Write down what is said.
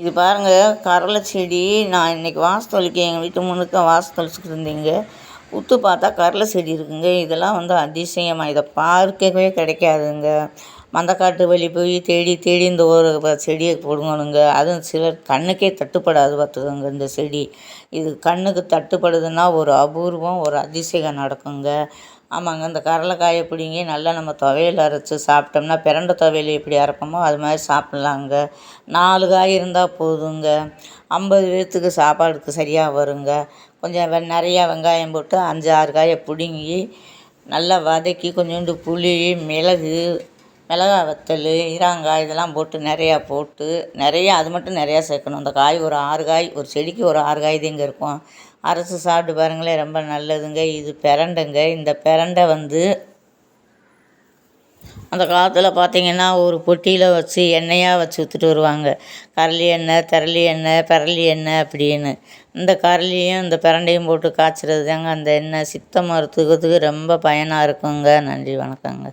இது பாருங்கள் கடலை செடி. நான் இன்றைக்கி வாச தொளிக்க எங்கள் வீட்டு முன்னுக்க வாச தொளிச்சிக்கிட்டு இருந்தீங்க. உத்து பார்த்தா கடலை செடி இருக்குங்க. இதெல்லாம் வந்து அதிசயமாக இதை பார்க்கவே கிடைக்காதுங்க. மந்தக்காட்டு வழி போய் தேடி தேடி இந்த ஒரு செடியை போடுங்கணுங்க அதுவும் சிலர் கண்ணுக்கே தட்டுப்படாது பார்த்துக்கோங்க இந்த செடி. இது கண்ணுக்கு தட்டுப்படுதுன்னா ஒரு அபூர்வம் ஒரு அதிசயம் நடக்குங்க. ஆமாங்க இந்த கடலைக்காயை பிடிங்கி நல்லா நம்ம துவையல் அரைச்சி சாப்பிட்டோம்னா பிறண்ட துவையல் எப்படி அரைப்போமோ அது மாதிரி சாப்பிட்லாங்க. நாலு காய் இருந்தால் போதுங்க. ஐம்பது பேர்த்துக்கு சாப்பாடுக்கு சரியாக வருங்க. கொஞ்சம் வெ நிறையா வெங்காயம் போட்டு அஞ்சு ஆறு காயை பிடுங்கி நல்லா வதக்கி கொஞ்சோண்டு புளி மிளகு மிளகா வத்தல் ஈராங்காய் இதெல்லாம் போட்டு நிறையா போட்டு நிறையா அது மட்டும் நிறையா சேர்க்கணும். அந்த காய் ஒரு ஆறு காய் ஒரு செடிக்கு ஒரு ஆறு காய் தாங்க இருக்கும். அரைச்சி சாப்பிட்டு பாருங்களேன் ரொம்ப நல்லதுங்க. இது பிரண்டைங்க. இந்த பிரண்டை வந்து அந்த காலத்தில் பார்த்திங்கன்னா ஒரு பொட்டியில் வச்சு எண்ணெயாக வச்சு விற்றுட்டு வருவாங்க. கரளி எண்ணெய் திரளி எண்ணெய் பிரளி எண்ணெய் அப்படின்னு. இந்த கரளியும் இந்த பிரண்டையும் போட்டு காய்ச்சறது தாங்க அந்த எண்ணெய். சித்த மருத்துவத்துக்கு ரொம்ப பயனாக இருக்குங்க. நன்றி வணக்கங்க.